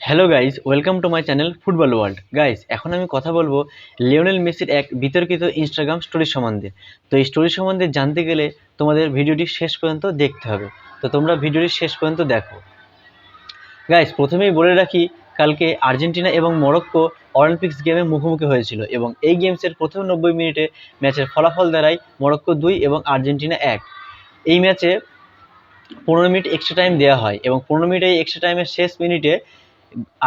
Hello guys welcome to my channel football world guys এখন আমি কথা বলব লিওনেল মেসির এক বিতর্কিত ইনস্টাগ্রাম স্টোরি সম্বন্ধে। তো এই স্টোরি সম্বন্ধে জানতে গেলে তোমাদের ভিডিওটি শেষ পর্যন্ত দেখতে হবে। তো তোমরা ভিডিওটি শেষ পর্যন্ত দেখো। গাইজ প্রথমেই বলে রাখি, কালকে আর্জেন্টিনা এবং মরক্কো অলিম্পিক্স গেমে মুখোমুখি হয়েছিল এবং এই গেমসের প্রথম নব্বই মিনিটে ম্যাচের ফলাফল দাঁড়ায় মরক্কো দুই এবং আর্জেন্টিনা এক। এই ম্যাচে পনেরো মিনিট এক্সট্রা টাইম দেওয়া হয় এবং পনেরো মিনিট এই এক্সট্রা টাইমের শেষ মিনিটে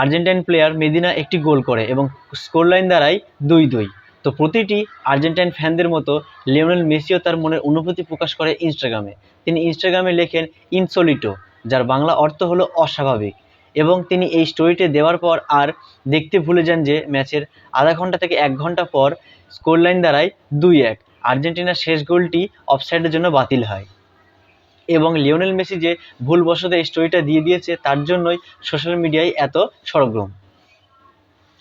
আর্জেন্টাইন প্লেয়ার মেদিনা একটি গোল করে এবং স্কোর লাইন দাঁড়ায় দুই দুই। তো প্রতিটি আর্জেন্টাইন ফ্যানদের মতো লিওনেল মেসিও তার মনের অনুভূতি প্রকাশ করে ইনস্টাগ্রামে তিনি ইনস্টাগ্রামে লেখেন, ইনসোলিটো যার বাংলা অর্থ হলো অস্বাভাবিক। এবং তিনি এই স্টোরিটি দেওয়ার পর আর দেখতে ভুলে যান যে ম্যাচের আধা ঘণ্টা থেকে এক ঘণ্টা পর স্কোর লাইন দাঁড়ায় দুই এক। আর্জেন্টিনার শেষ গোলটি অফসাইডের জন্য বাতিল হয়। এবং লিওনেল মেসি যে ভুলবশত এই স্টোরিটা দিয়ে দিয়েছে, তার জন্যই সোশ্যাল মিডিয়ায় এত সরগরম,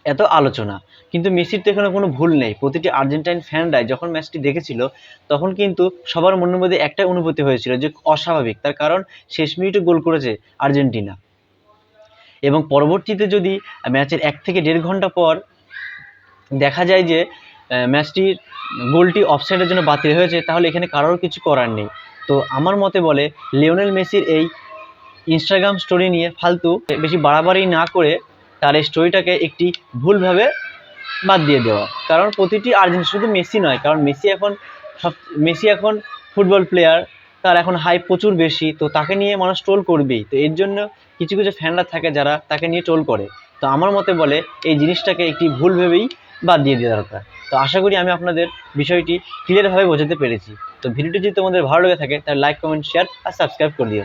এত আলোচনা। কিন্তু মেসির তো এখানে কোনো ভুল নেই। প্রতিটি আর্জেন্টাইন ফ্যানরাই যখন ম্যাচটি দেখেছিল, তখন কিন্তু সবার মনের মধ্যে একটাই অনুভূতি হয়েছিল যে অস্বাভাবিক। তার কারণ শেষ মিনিটে গোল করেছে আর্জেন্টিনা। এবং পরবর্তীতে যদি ম্যাচের এক থেকে দেড় ঘণ্টা পর দেখা যায় যে ম্যাচটির গোলটি অফসাইডের জন্য বাতিল হয়েছে, তাহলে এখানে কারোর কিছু করার নেই। তো আমার মতে বলে লিওনেল মেসির এই ইনস্টাগ্রাম স্টোরি নিয়ে ফালতু বেশি বাড়াবাড়ি না করে তার এই স্টোরিটাকে একটি ভুলভাবে বাদ দিয়ে দেওয়া। কারণ প্রতিটি আর্জেন্ট শুধু মেসি নয়, কারণ মেসি এখন সব, মেসি এখন ফুটবল প্লেয়ার তার এখন হাইপ প্রচুর বেশি, তো তাকে নিয়ে মানুষ ট্রোল করবেই। তো এর জন্য কিছু কিছু ফ্যানরা থাকে যারা তাকে নিয়ে ট্রোল করে। তো আমার মতে বলে এই জিনিসটাকে একটি ভুল ভেবেই বাদ দিয়ে দেওয়া দরকার। তো আশা করি আমি আপনাদের বিষয়টি ক্লিয়ারভাবে বোঝাতে পেরেছি। তো ভিডিওটি যদি তোমাদের ভালো লেগে থাকে, তাহলে লাইক কমেন্ট শেয়ার আর সাবস্ক্রাইব করে দিও।